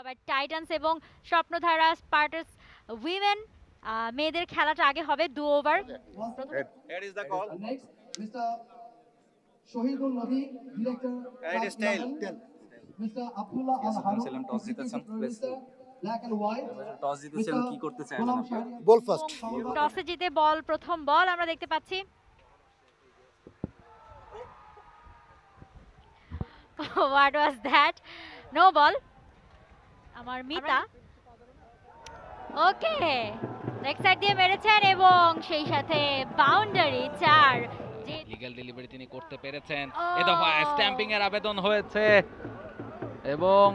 আবার টাইটান্স এবং স্বপ্নধারা স্পার্টার্স উইমেন মেয়েদের খেলাটা আগে হবে দু ওভার টসে জিতে বল প্রথম বল আমরা দেখতে পাচ্ছি। ওয়াজ দ্যাট নো বল আমার মিতা। ওকে লেগ সাইড দিয়ে মেরেছেন এবং সেই সাথে বাউন্ডারি চার। লিগ্যাল ডেলিভারি তিনি করতে পেরেছেন। এ দফায় স্ট্যাম্পিং এর আবেদন হয়েছে। এবং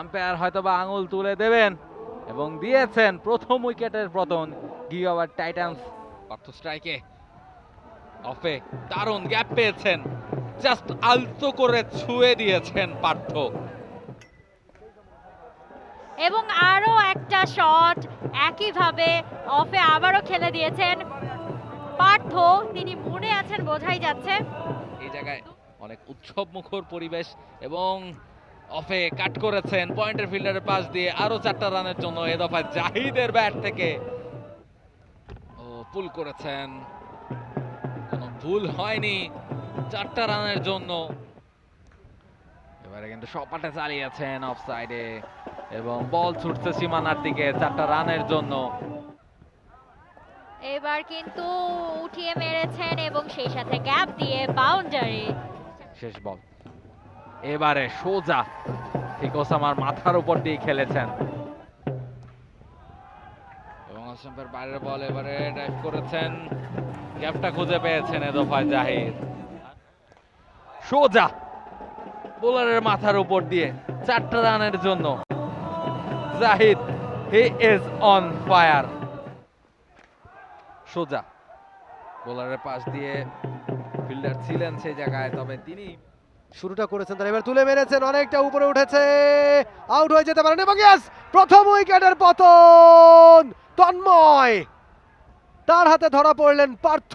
আম্পায়ার হয়তোবা আঙুল তুলে দেবেন। এবং দিয়েছেন প্রথম উইকেটের পতন। গিগাওয়ার টাইটান্স পার্থ স্ট্রাইকে অফে দারুণ গ্যাপ পেয়েছেন। জাস্ট আলতো করে ছুঁয়ে দিয়েছেন পার্থ। এবং আরও একটা শট একইভাবে অফে আবারও খেলে দিয়েছেন। পার্থ, তিনি মনে আছেন, বোঝাই যাচ্ছে। এই জায়গায় অনেক উৎসব মুখর পরিবেশ এবং অফে কাট করেছেন পয়েন্টের ফিল্ডারের পাশ দিয়ে আরও চারটা রানের জন্য এ দফায় জাহিদের ব্যাট থেকে ও পুল করেছেন। কোনো ভুল হয়নি চারটা রানের জন্য। এবারে কিন্তু সপাটে চালিয়েছেন অফ সাইডে এবং বল ছুটছে সীমানার দিকে চারটা রানের জন্য। এবার কিন্তু উঠিয়ে মেরেছেন এবং সেই সাথে গ্যাপ দিয়ে বাউন্ডারি। শেষ বল। এবারে সোজা ঠিক ওসামার মাথার উপর দিয়ে খেলেছেন। এবং অসম্পের বাইরের বল এবারে ড্রাইভ করেছেন। গ্যাপটা খুঁজে পেয়েছেন এ দফায় জাহিদ সোজা বোলারের মাথার উপর দিয়ে চারটা রানের জন্য। Zahid he is on fire সোজা। বোলারের পাশ দিয়ে ফিল্ডার ছিলেন সেই জায়গায়, তবে তিনি শুরুটা করেছেন তারা। এবার তুলে মেরেছেন, অনেকটা উপরে উঠেছে। আউট হয়ে যেতে পারেন এবং ইয়াস প্রথম উইকেটের পতন। তন্ময়। তার হাতে ধরা পড়লেন পার্থ।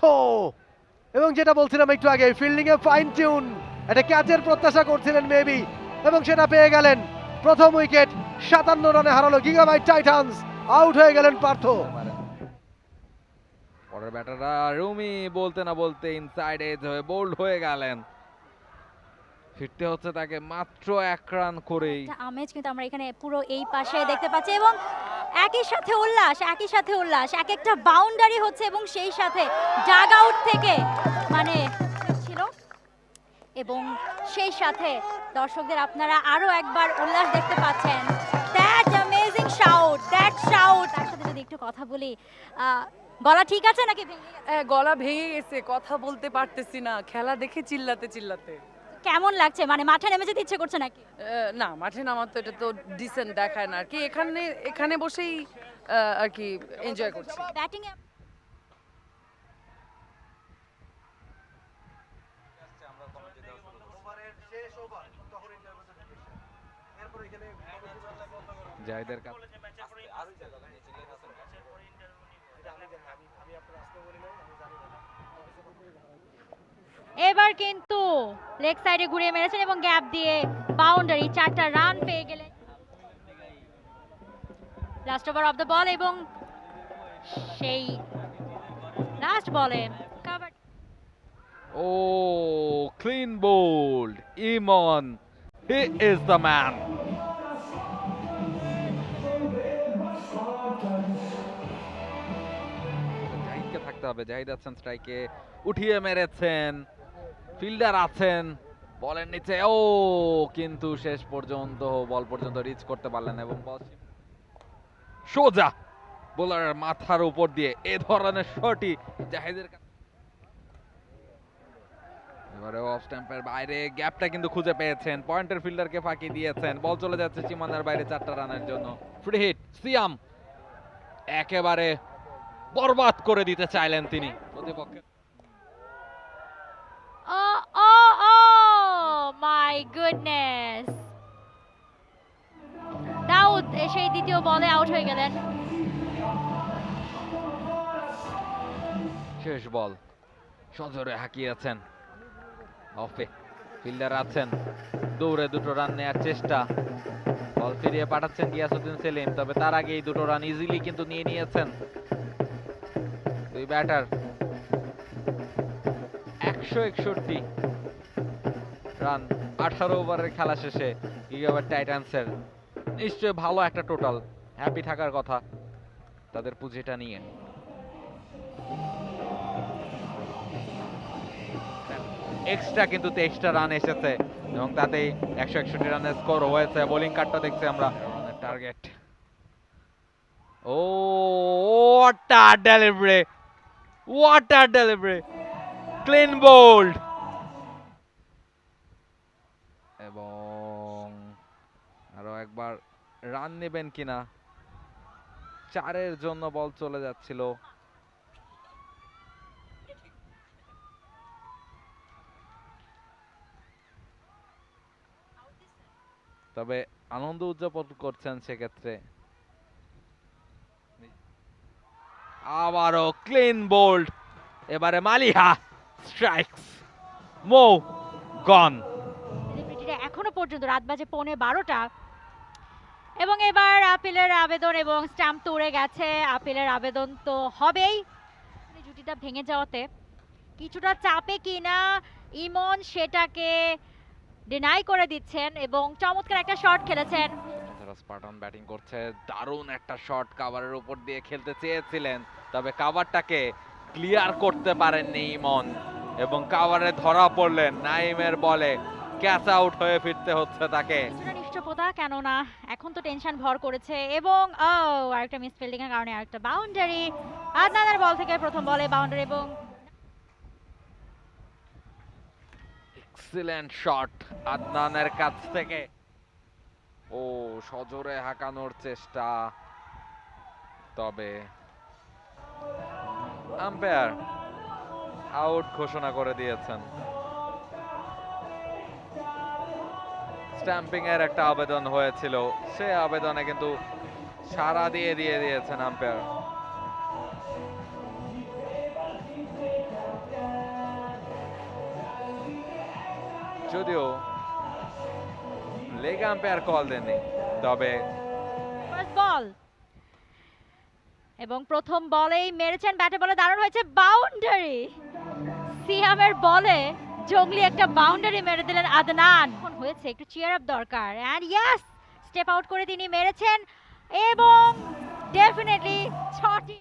এবং যেটা বলছিলাম একটু আগে ফিল্ডিং এ ফাইন টিউন একটা ক্যাচের প্রত্যাশা করছিলেন মেবি এবং সেটা পেয়ে গেলেন প্রথম উইকেট সাতান্ন রানে হারালো গিগাবাইট টাইটান্স আউট হয়ে গেলেন পার্থ। পরের ব্যাটাররা রুমি বলতে না বলতে ইনসাইড এজ হয়ে বোল্ড হয়ে গেলেন। ফিরতে হচ্ছে তাকে মাত্র এক রান করেই। আমেজ কিন্তু আমরা এখানে পুরো এই পাশে দেখতে পাচ্ছি এবং একই সাথে উল্লাস একই সাথে উল্লাস এক একটা বাউন্ডারি হচ্ছে এবং সেই সাথে ডাগ আউট থেকে মানে এবং সেই সাথে দর্শকদের আপনারা আরও একবার উল্লাস দেখতে পাচ্ছেন। That amazing shout that shout তার সাথে যদি একটু কথা বলি গলা ঠিক আছে নাকি? হ্যাঁ, গলা ভেঙে গেছে কথা বলতে পারতেছি না। খেলা দেখে চিল্লাতে চিল্লাতে। কেমন লাগছে? মানে মাঠে নেমে যেতে ইচ্ছে করছে নাকি? না মাঠে নামার তো এটা তো ডিসেন্ট দেখায় না। আর কি এখানে এখানে বসেই আর কি এনজয় করছি। ব্যাটিং জাহিদের কাছে। এবার কিন্তু লেগ সাইডে ঘুরিয়ে মেরেছেন এবং গ্যাপ দিয়ে বাউন্ডারি চারটা রান পেয়ে গেলেন। Last over of the ball এবং সেই লাস্ট বলে cover O clean bowled Emon he is the man থাকতে হবে। জাহিদ আছেন স্ট্রাইকে উঠিয়ে মেরেছেন। ফিল্ডার আছেন। বলের নিচে। ও, কিন্তু শেষ পর্যন্ত বল পর্যন্ত রিচ করতে পারলেন এবং বল সোজা বোলারের মাথার উপর দিয়ে এ ধরনের শটই জাহিদের এবারে অফ স্ট্যাম্পের বাইরে গ্যাপটা কিন্তু খুঁজে পেয়েছেন। পয়েন্টের ফিল্ডারকে ফাঁকি দিয়েছেন। বল চলে যাচ্ছে সীমানার বাইরে চারটা রানের জন্য। ফ্রি হিট সিয়াম একেবারে বরবাদ করে দিতে চাইলেন তিনি। প্রতিপক্ষের ও ও ও মাই গুডনেস দাউদ সেই দ্বিতীয় বলে আউট হয়ে গেলেন। শেষ বল। সজোরে হাঁকিয়েছেন। অফে ফিল্ডার আছেন। দৌড়ে দুটো রান নেওয়ার চেষ্টা। বল ফিরিয়ে পাঠাচ্ছেন গিয়াসউদ্দিন সেলিম তবে তার আগে এই দুটো রান ইজিলি কিন্তু নিয়ে নিয়েছেন। দুই ব্যাটার। একশো একষট্টি রান, আঠারো ওভারের খেলা শেষে গিগাবার টাইটান্সের। নিশ্চয়ই ভালো একটা টোটাল, হ্যাপি থাকার কথা তাদের পুঁজিটা নিয়ে। এক্সট্রা কিন্তু তেইশটা রান এসেছে এবং তাতেই একশো একষট্টি রানের স্কোর হয়েছে। বোলিং কার্ডটা দেখছি আমরা target O delivery what a delivery clean bowled এবং আরও একবার রান নেবেন কিনা? চারের জন্য বল চলে যাচ্ছিল। তবে আনন্দ উদযাপন করছেন সেক্ষেত্রে। আবারও ক্লিন বোল্ড এবারে মালিহা স্ট্রাইকস মো গন এখনও পর্যন্ত রাত বাজে পৌনে বারোটা। এবং এবার আপিলের আবেদন এবং স্ট্যাম্প তো উড়ে গেছে। আপিলের আবেদন তো হবেই। জুটিটা ভেঙে যাওয়াতে কিছুটা চাপে কিনা ইমন সেটাকে ডিনাই করে দিচ্ছেন এবং চমৎকার একটা শট খেলেছেন। স্পার্টান ব্যাটিং করছে দারুণ একটা শট কাভারের উপর দিয়ে খেলতে চেয়েছিলেন। তবে কাভারটাকে ক্লিয়ার করতে পারেননি ইমন এবং কাভারে ধরা পড়লেন নাইমের বলে। ক্যাচ আউট হয়ে ফিরতে হচ্ছে তাকে। নিশ্চপতা কেননা এখন তো টেনশন ভর করেছে এবং ও আরেকটা মিস ফিল্ডিং এর কারণে আরেকটা বাউন্ডারি আদনানের বল থেকে প্রথম বলে বাউন্ডারি এবং এক্সিলেন্ট শট আদনানের কাছ থেকে। ও সজোরে হাঁকানোর চেষ্টা। তবে আম্পায়ার আউট ঘোষণা করে দিয়েছেন। স্ট্যাম্পিং এর একটা আবেদন হয়েছিল। সে আবেদনে কিন্তু সাড়া দিয়ে দিয়ে দিয়েছেন আম্পায়ার। যদিও লেগ আম্পায়ার কল দেননি, তবে বল এবং প্রথম বলেই মেরেছেন ব্যাটে বলে দারুণ হয়েছে বাউন্ডারি সিয়ামের বলে জঙ্গলি একটা বাউন্ডারি মেরে দিলেন আদনান। এখন হয়েছে একটু চিয়ার আপ দরকার। অ্যান্ড ইয়াস স্টেপ আউট করে তিনি মেরেছেন এবং ডেফিনেটলি ছটি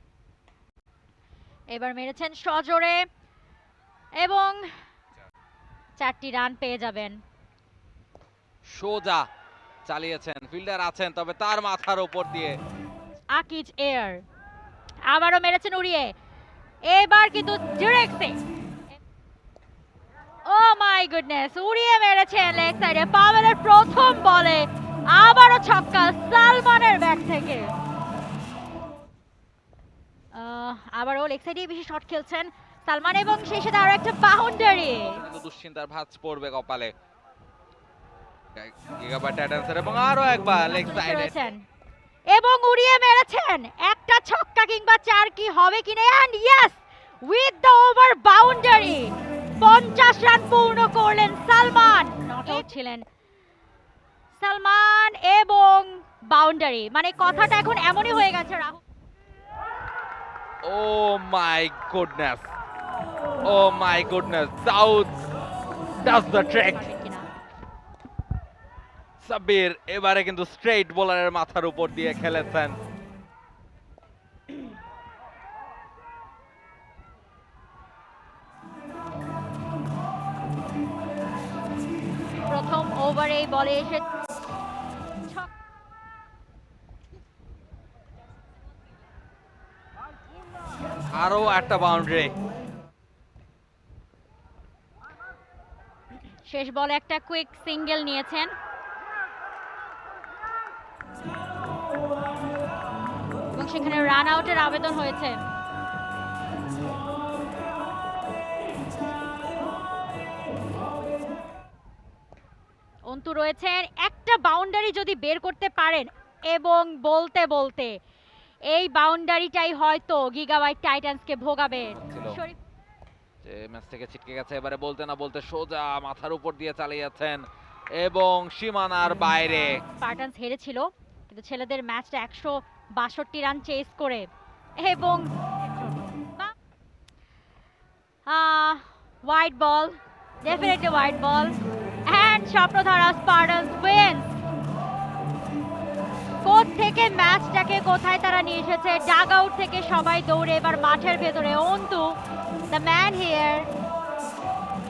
এবার মেরেছেন সজোরে এবং চারটি রান পেয়ে যাবেন। সোজা চালিয়েছেন ফিল্ডার আছেন তবে তার মাথার উপর দিয়ে আকিজ এয়ার। আবারও মেরেছেন উড়িয়ে। এবার কিন্তু ডিরেক্টে ও মাই গুডনেস উড়িয়ে মেরেছেন লেগ সাইডে। পাওয়েলের প্রথম বলে আবারও ছক্কা সালমানের ব্যাট থেকে। আবারও লেগ সাইডে বেশি শট খেলছেন সালমান এবং সেই সাথে আরও একটা বাউন্ডারি দুশ্চিন্তার ভাঁজ পড়বে কপালে। টাইটান্সের এবং আরও একবার লেগ সাইডে। এবং উড়িয়ে মেরেছেন। একটা ছক্কা কিংবা চার কি হবে কিনা and yes with the over boundary পঞ্চাশ রান পূর্ণ করলেন সালমান। ছিলেন। সালমান এবং বাউন্ডারি মানে কথাটা এখন এমনই হয়ে গেছে, Rahul. Oh my goodness oh my goodness south does the কিনা। সাব্বির এবারে কিন্তু স্ট্রেট বোলারের মাথার উপর দিয়ে খেলেছেন। প্রথম ওভারে বলে এসে আরও একটা বাউন্ডারি শেষ বলে একটা কুইক সিঙ্গেল নিয়েছেন। সেখানে রান আউটের আবেদন হয়েছে। অন্তু রয়েছেন একটা বাউন্ডারি যদি বের করতে পারেন এবং বলতে বলতে এই বাউন্ডারিটাই হয়তো গিগাবাইট টাইটান্সকে ভোগাবে। যে ম্যাচ থেকে ছিটকে গেছে এবারে বলতে না বলতে সোজা মাথার উপর দিয়ে চালিয়ে যাচ্ছেন এবং সীমানার বাইরে। স্পার্টানস হেরেছিল কিন্তু ছেলেদের ম্যাচটা একশো বাষট্টি রান চেস করে এবং white ball definitely white ball and Swapnadhara Spartans wins কোথ থেকে ম্যাচটাকে কোথায় তারা নিয়ে এসেছে? ডাগ আউট থেকে সবাই দৌড়ে, এবার মাঠের ভেতরে। Antu the man here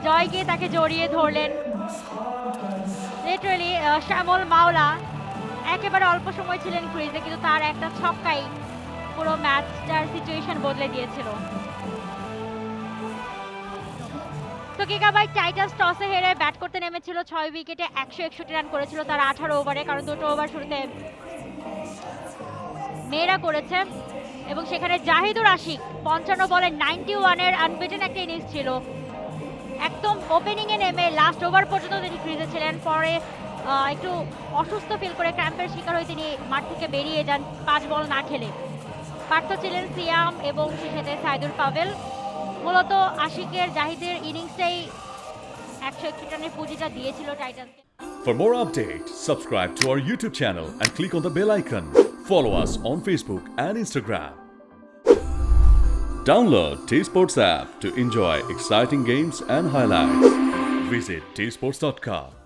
Joy গিয়ে তাকে জড়িয়ে ধরলেন। লিটারালি শ্যামল মাওলা একেবারে অল্প সময় ছিলেন ক্রিজে কিন্তু তার একটা ছক্কাই পুরো ম্যাচটার সিচুয়েশন বদলে দিয়েছিল। তো গিগাবাইট টাইটাস টসে হেরে ব্যাট করতে নেমেছিল, ছয় উইকেটে একশো একষট্টি রান করেছিল তার আঠারো ওভারে, কারণ দুটো ওভার শুরুতে মেয়েরা করেছে। এবং সেখানে জাহিদুর আশিক, পঞ্চান্ন বলে নাইনটি ওয়ানের আনবিটেন একটা ইনিংস ছিল। একদম ওপেনিং এ নেমে লাস্ট ওভার পর্যন্ত তিনি ক্রিজে ছিলেন, পরে একটু অসুস্থ ফিল করে ক্র্যাম্পের শিকার হয়ে তিনি মাঠ থেকে বেরিয়ে যান পাঁচ বল না খেলে পার্থ ছিলেন সিয়াম এবং সাথে সাইদুল পাভেল মূলত আশিকের জাহিদের ইনিংসটাই একশো একষট্টি রানের পুঁজিটা দিয়েছিল টাইটান্সকে For more updates, subscribe to our YouTube channel and click on the bell icon. Follow us on Facebook and Instagram. Download T Sports app to enjoy exciting games and highlights. Visit tsports.com.